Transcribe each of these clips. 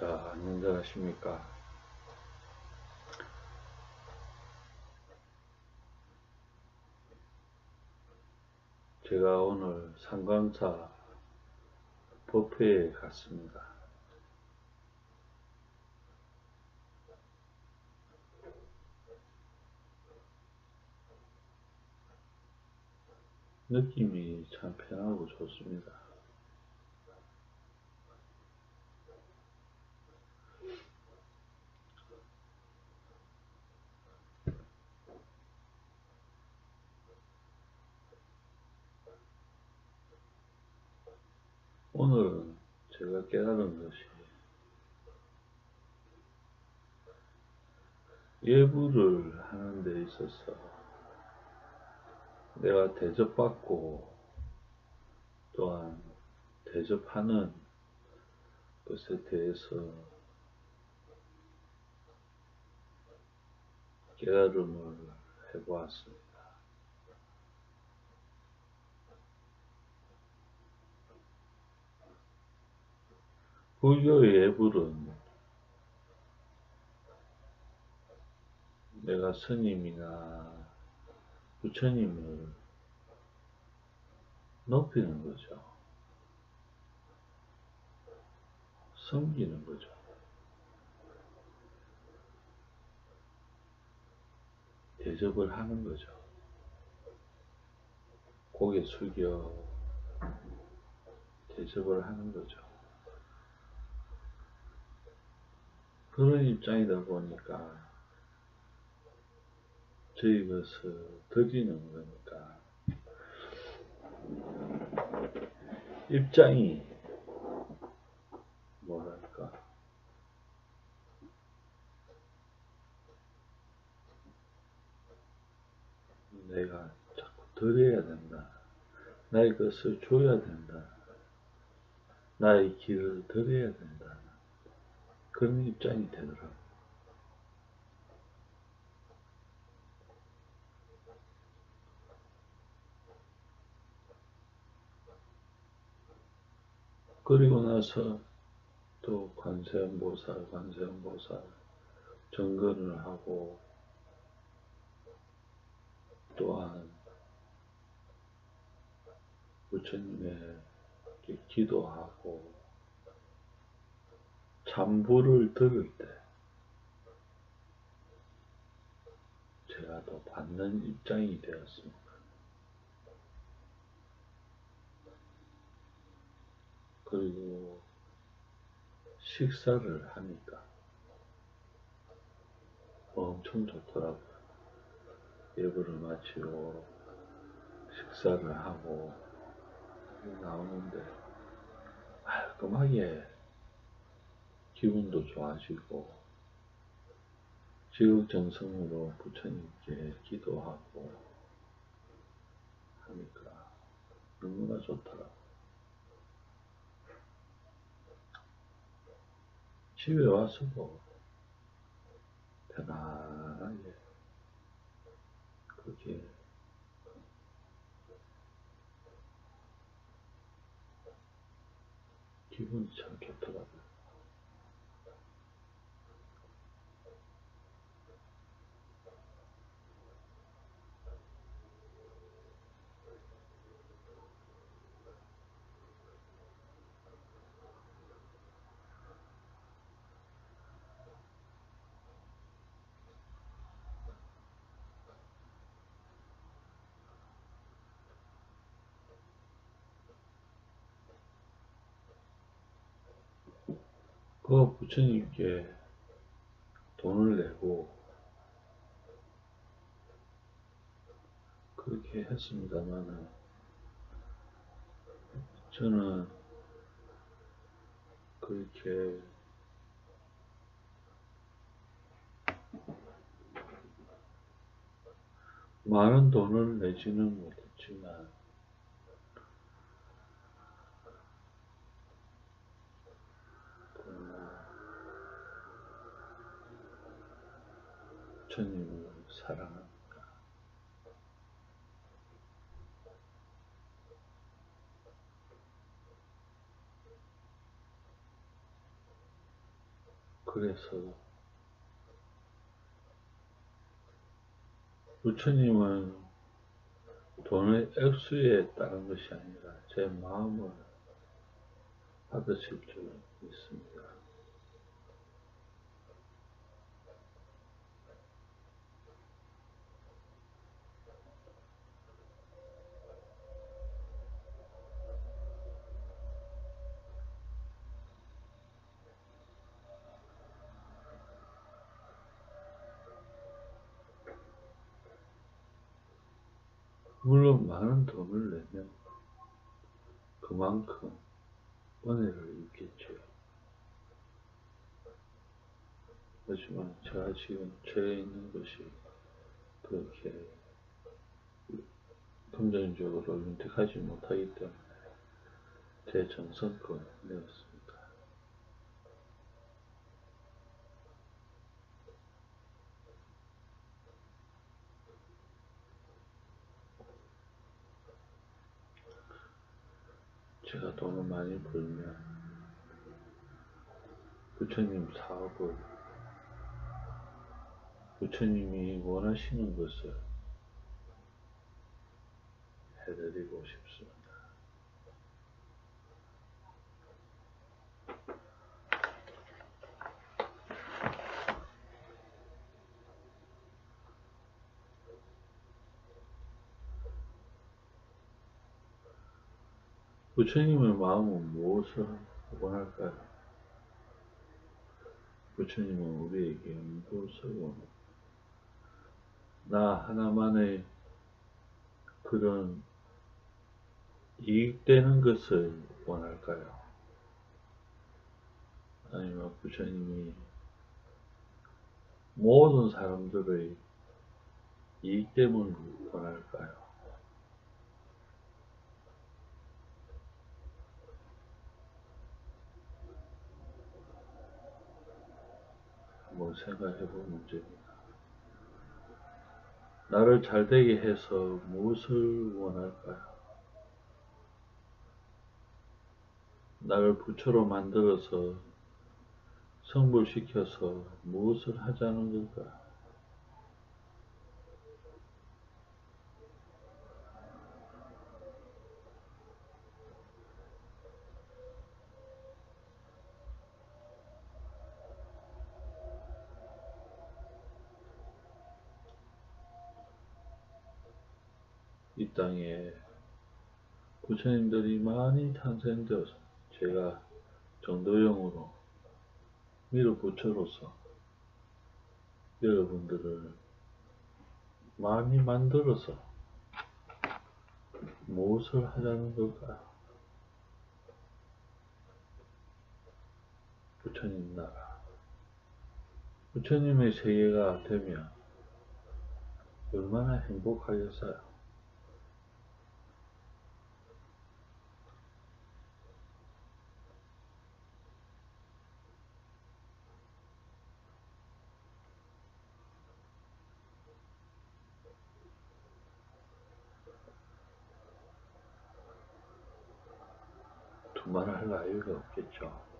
자, 안녕들 하십니까? 제가 오늘 상관사 법회에 갔습니다. 느낌이 참 편하고 좋습니다. 오늘은 제가 깨달은 것이 예부를 하는 데 있어서 내가 대접받고 또한 대접하는 것에 대해서 깨달음을 해보았습니다. 불교의 예불은 내가 스님이나 부처님을 높이는 거죠. 섬기는 거죠. 대접을 하는 거죠. 고개 숙여 대접을 하는 거죠. 그런 입장이다 보니까 저희 것을 드리는 거니까 입장이 뭐랄까 내가 자꾸 드려야 된다. 나의 것을 줘야 된다. 나의 길을 드려야 된다. 그런 입장이 되더라고. 그리고 나서 또 관세음보살, 관세음보살 정근을 하고 또한 부처님에게 기도하고 잠부를 들을 때 제가 더 받는 입장이 되었습니다. 그리고 식사를 하니까 엄청 좋더라고요. 예불을 마치고 식사를 하고 나오는데 깔끔하게 기분도 좋아지고 지극 정성으로 부처님께 기도하고 하니까 너무나 좋더라고요. 집에 와서도 편안하게 그렇게 기분이 참 좋더라고요. 그 부처님께 돈을 내고 그렇게 했습니다만은 저는 그렇게 많은 돈을 내지는 못했지만 부처님을 사랑합니다. 그래서 부처님은 돈의 액수에 따른 것이 아니라 제 마음을 받으실 줄 믿습니다. 물론 많은 돈을 내면 그만큼 은혜를 입겠죠. 하지만 제가 지금 죄에 있는 것이 그렇게 금전적으로 윤택하지 못하기 때문에 제 정성껏 내었습니다. 제가 돈을 많이 벌면 부처님 사업을 부처님이 원하시는 것을 해드리고 싶습니다. 부처님의 마음은 무엇을 원할까요? 부처님은 우리에게 무엇을 원할까요? 나 하나만의 그런 이익되는 것을 원할까요? 아니면 부처님이 모든 사람들의 이익됨을 원할까요? 한번 생각해 볼 문제입니다. 나를 잘되게 해서 무엇을 원할까요? 나를 부처로 만들어서 성불시켜서 무엇을 하자는 걸까? 이 땅에 부처님들이 많이 탄생되어서 제가 정도용으로 미륵부처로서 여러분들을 많이 만들어서 무엇을 하자는 걸까요? 부처님 나라. 부처님의 세계가 되면 얼마나 행복하겠어요? 두말할 나위가 없겠죠.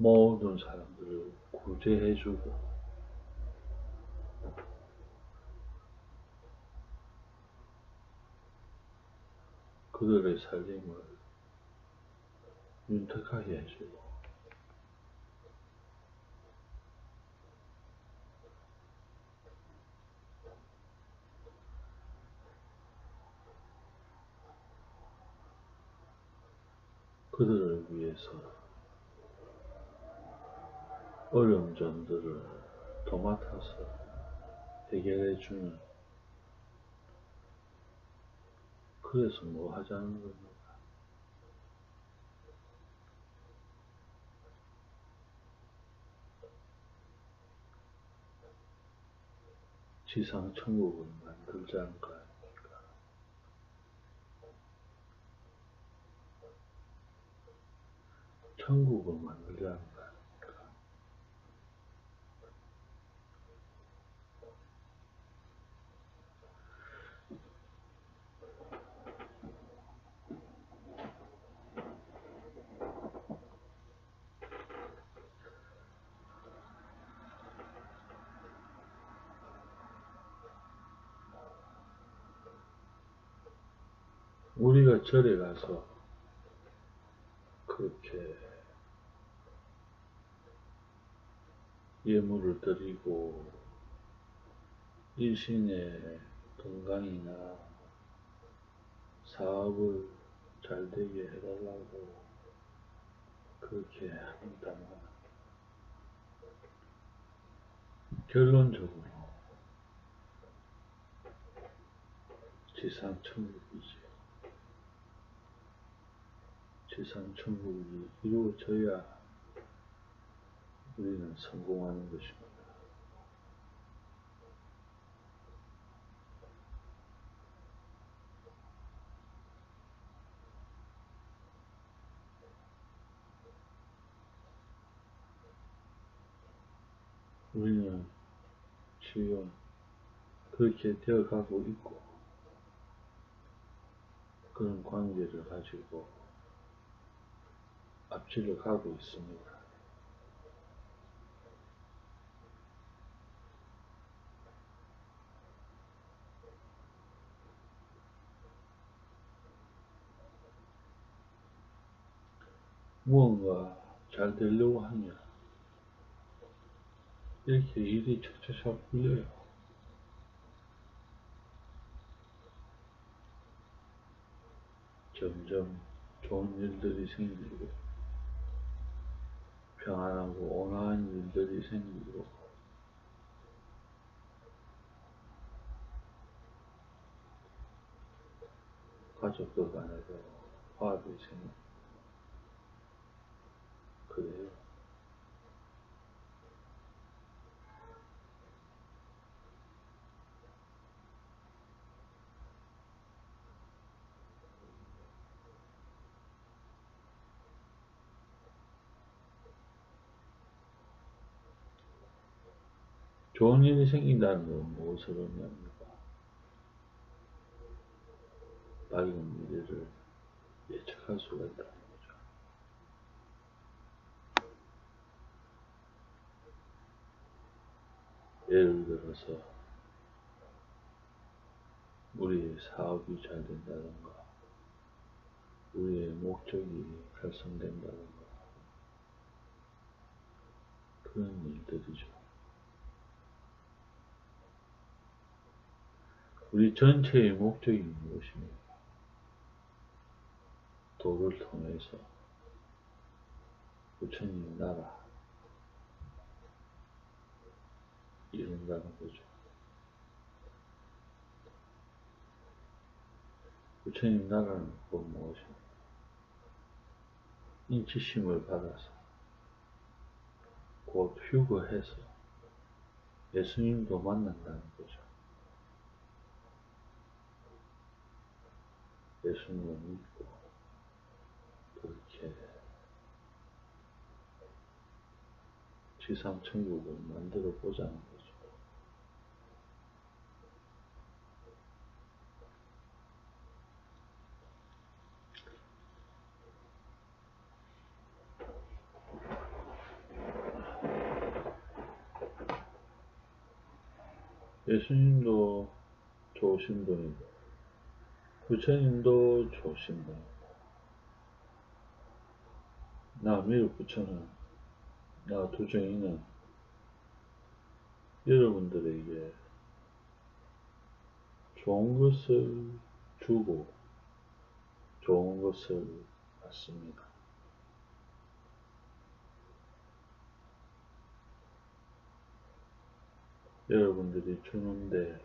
모든 사람들을 구제해주고. 그들의 살림을 윤택하게 해주고. 그들을 위해서 어려운 점들을 도맡아서 해결해주는 그래서 뭐 하자는 겁니까? 지상 천국을 거 아닙니까? 천국을 만들자는 우리가 절에 가서 그렇게 예물을 드리고 일신의 건강이나 사업을 잘 되게 해달라고 그렇게 한다면 결론적으로 지상천국 이지. 지상천국이 이루어져야 우리는 성공하는 것입니다. 우리는 지금 그렇게 되어가고 있고 그런 관계를 가지고 앞질러 가고 있습니다. 무언가 잘 되려고 하면 이렇게 일이 착착착 풀려요. 점점 좋은 일들이 생기고 평안하고 온화한 일들이 생기고 가족들 간에도 화합이 생기고 그래요. 좋은 일이 생긴다는 건 무엇을 의미합니까? 밝은 미래를 예측할 수가 있다는 거죠. 예를 들어서 우리의 사업이 잘 된다든가 우리의 목적이 달성된다든가 그런 일들이죠. 우리 전체의 목적이 무엇입니까? 도를 통해서 부처님 나라 이룬다는 거죠. 부처님 나라는 곧 무엇입니까? 인치심을 받아서 곧 휴거해서 예수님도 만난다는 거죠. 예수님을 믿고 그렇게 지상 천국을 만들어 보자는 거죠. 예수님도 좋으신 분이고 부처님도 좋으신 분이고 나 미륵 부처는 나 두정이는 여러분들에게 좋은 것을 주고 좋은 것을 받습니다. 여러분들이 주는데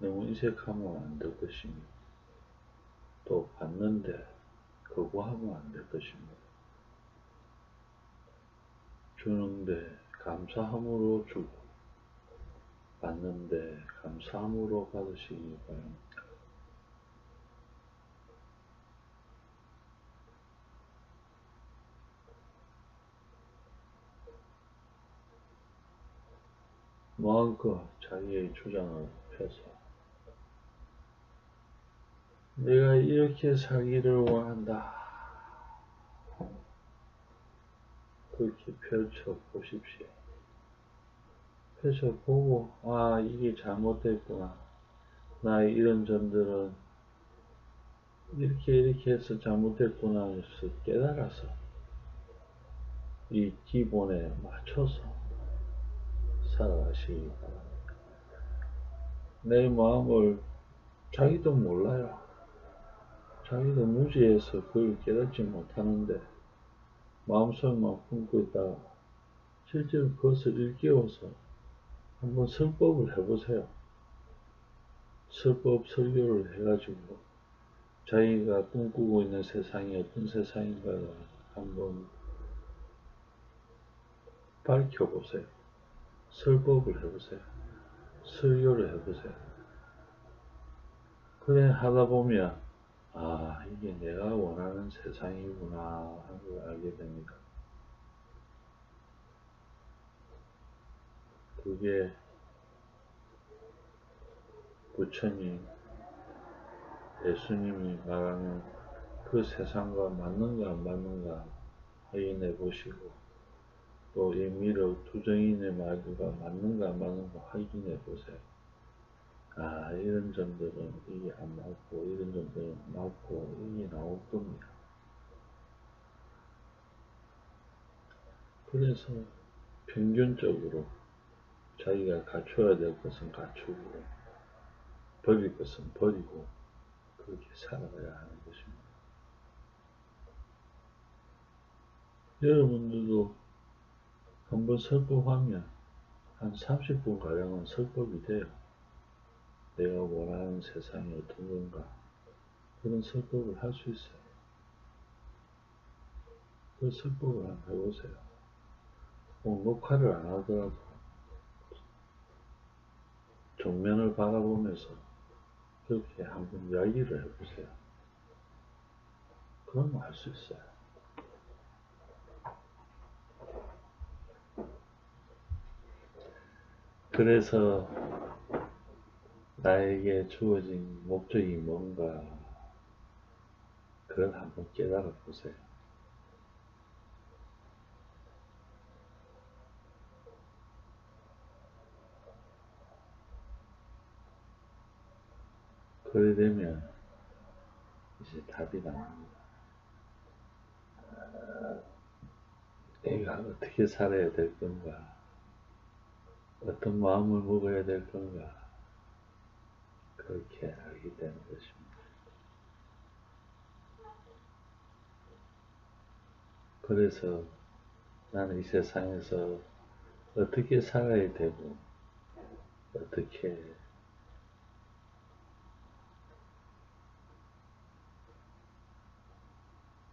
너무 인색하면 안 될 것입니다. 또 받는데 거부하면 안 될 것입니다. 주는데 감사함으로 주고 받는데 감사함으로 바랍니다. 마음껏 자기의 주장을 펴서 내가 이렇게 살기를 원한다. 그렇게 펼쳐 보십시오. 펼쳐 보고, 아, 이게 잘못됐구나. 나의 이런 점들은 이렇게 이렇게 해서 잘못됐구나 해서 깨달아서 이 기본에 맞춰서 살아가시기 바랍니다. 내 마음을 자기도 몰라요. 자기도 무지해서 그걸 깨닫지 못하는데 마음속에만 품고 있다가 실제로 그것을 일깨워서 한번 설법을 해보세요. 설법 설교를 해가지고 자기가 꿈꾸고 있는 세상이 어떤 세상인가를 한번 밝혀보세요. 설법을 해보세요. 설교를 해보세요. 그래 하다 보면 아 이게 내가 원하는 세상이구나 하는 걸 알게 됩니다. 그게 부처님, 예수님이 말하는 그 세상과 맞는가 안 맞는가 확인해 보시고 또 예미로 두정인의 말과 맞는가 안 맞는가 확인해 보세요. 아 이런 점들은 이게 안 맞고 이런 점들은 맞고 이게 나올 겁니다. 그래서 평균적으로 자기가 갖춰야 될 것은 갖추고 버릴 것은 버리고 그렇게 살아가야 하는 것입니다. 여러분들도 한번 설법하면 한 30분 가량은 설법이 돼요. 내가 원하는 세상이 어떤 건가 그런 설법을 할 수 있어요. 그 설법을 한번 해보세요. 뭐 녹화를 안 하더라도 정면을 바라보면서 그렇게 한번 이야기를 해보세요. 그러면 할 수 있어요. 그래서 나에게 주어진 목적이 뭔가 그걸 한번 깨달아 보세요. 그래 되면 이제 답이 나옵니다. 내가 어떻게 살아야 될 건가? 어떤 마음을 먹어야 될 건가? 그렇게 알게 되는 것입니다. 그래서 나는 이 세상에서 어떻게 살아야 되고, 어떻게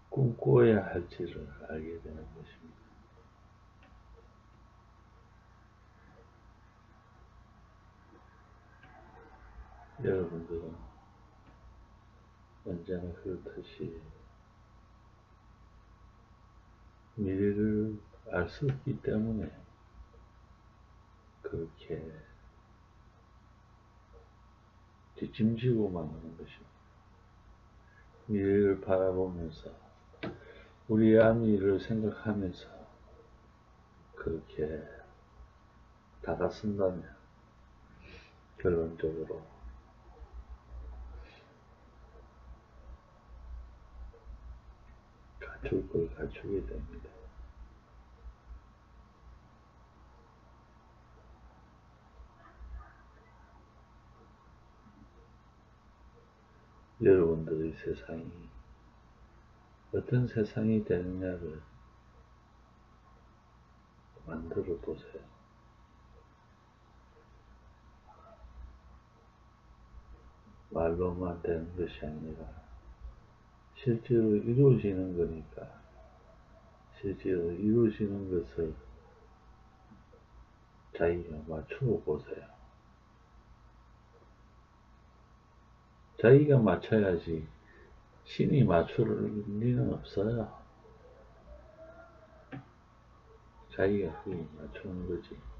꿈꿔야 할지를 알게 되는 것입니다. 여러분들은 언제나 그렇듯이 미래를 알 수 없기 때문에 그렇게 뒷짐지고만 하는 것입니다. 미래를 바라보면서 우리의 안위를 생각하면서 그렇게 다가선다면 결론적으로 걸 갖추게 됩니다. 여러분들의 세상이 어떤 세상이 되느냐를 만들어 보세요. 말로만 되는 것이 아니라 실제로 이루어지는 거니까 실제로 이루어지는 것을 자기가 맞추어 보세요. 자기가 맞춰야지 신이 맞출 리는 없어요. 자기가 그게 맞추는 거지.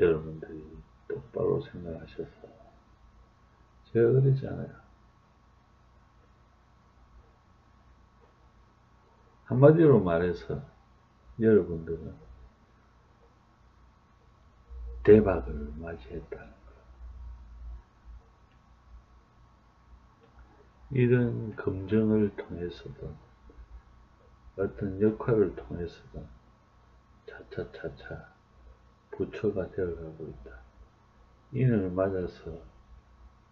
여러분들이 똑바로 생각하셔서 제가 그러잖아요. 한마디로 말해서 여러분들은 대박을 맞이했다는 것. 이런 검증을 통해서든 어떤 역할을 통해서든 차차차차 부처가 되어가고 있다. 인을 맞아서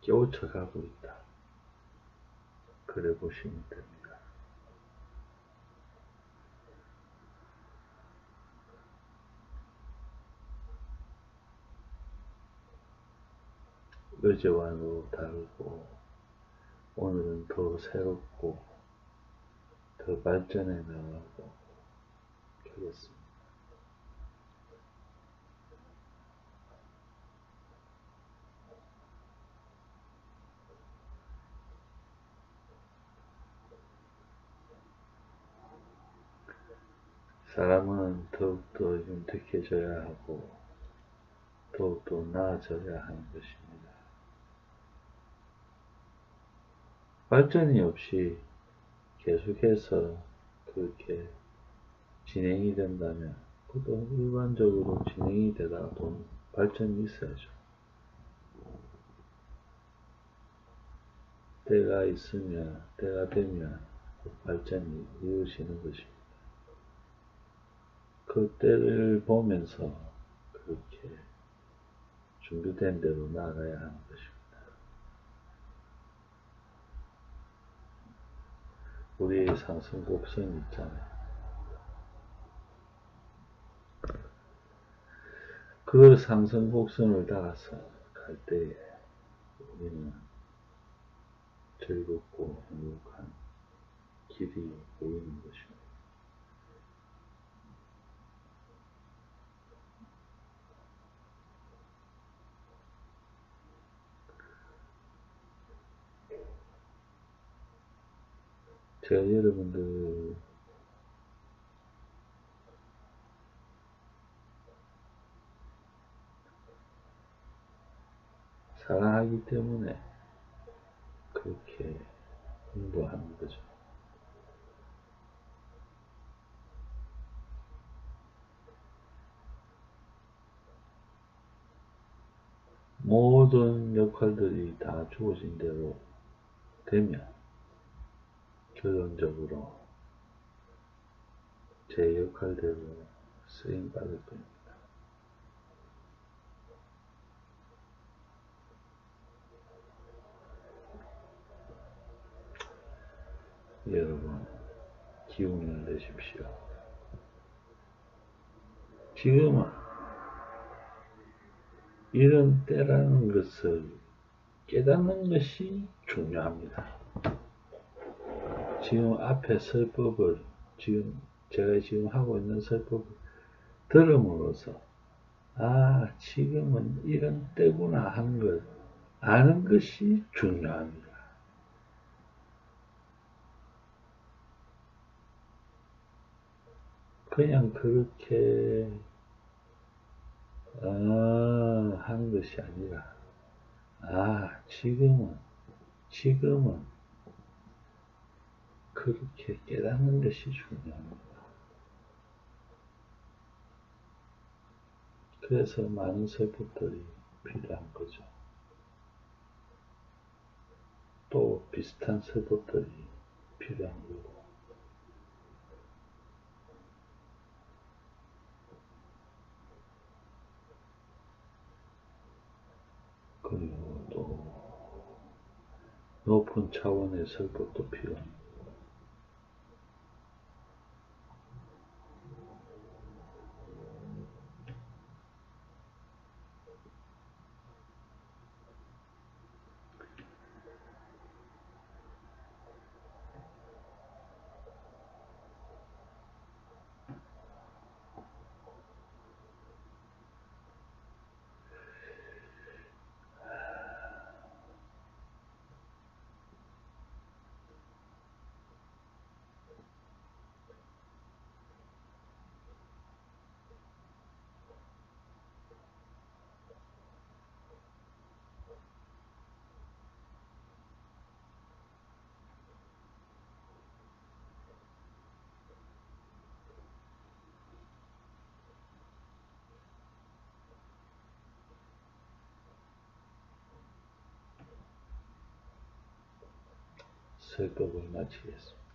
깨우쳐가고 있다. 그래 보시면 됩니다. 어제와도 다르고 오늘은 더 새롭고 더 발전해 나가고 그렇습니다. 사람은 더욱더 윤택해져야 하고 더욱더 나아져야 하는 것입니다. 발전이 없이 계속해서 그렇게 진행이 된다면 그것도 일반적으로 진행이 되다가도 발전이 있어야죠. 때가 있으면 때가 되면 그 발전이 이루어지는 것입니다. 그 때를 보면서 그렇게 준비된 대로 나아가야 하는 것입니다. 우리의 상승 곡선이 있잖아요. 그 상승 곡선을 따라서 갈 때에 우리는 즐겁고 행복한 길이 보이는 것입니다. 제가 여러분들 사랑하기 때문에 그렇게 공부하는 거죠. 모든 역할들이 다 주어진 대로 되면 결론적으로 제 역할대로 쓰임 받을 겁니다. 여러분, 기운을 내십시오. 지금은 이런 때라는 것을 깨닫는 것이 중요합니다. 지금 앞에 설법을 지금 제가 지금 하고 있는 설법을 들음으로써 아 지금은 이런 때구나 하는 걸 아는 것이 중요합니다. 그냥 그렇게 아 하는 것이 아니라 아 지금은 지금은 그렇게 깨닫는 것이 중요합니다. 그래서 많은 세법들이 필요한 거죠. 또 비슷한 세법들이 필요한 거고. 그리고 또 높은 차원의 설법도 필요합니다. 설법을 마치겠습니다.